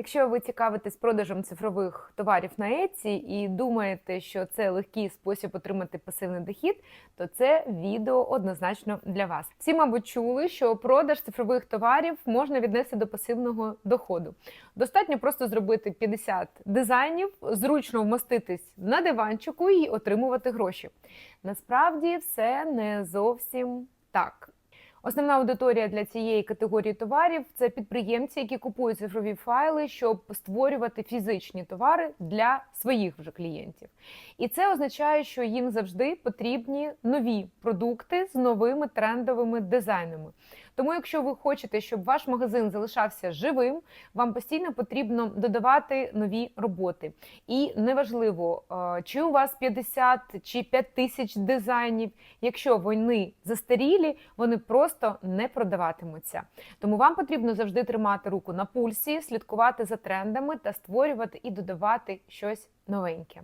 Якщо ви цікавитесь продажем цифрових товарів на Etsy і думаєте, що це легкий спосіб отримати пасивний дохід, то це відео однозначно для вас. Всі, мабуть, чули, що продаж цифрових товарів можна віднести до пасивного доходу. Достатньо просто зробити 50 дизайнів, зручно вмоститись на диванчику і отримувати гроші. Насправді все не зовсім. Основна аудиторія для цієї категорії товарів це підприємці, які купують цифрові файли, щоб створювати фізичні товари для своїх вже клієнтів. І це означає, що їм завжди потрібні нові продукти з новими трендовими дизайнами. Тому, якщо ви хочете, щоб ваш магазин залишався живим, вам постійно потрібно додавати нові роботи. І неважливо, е, чи у вас 50 чи 5 тисяч дизайнів, якщо вони застарілі, вони просто не продаватимуться. Тому вам потрібно завжди тримати руку на пульсі, слідкувати за трендами та створювати і додавати щось новеньке.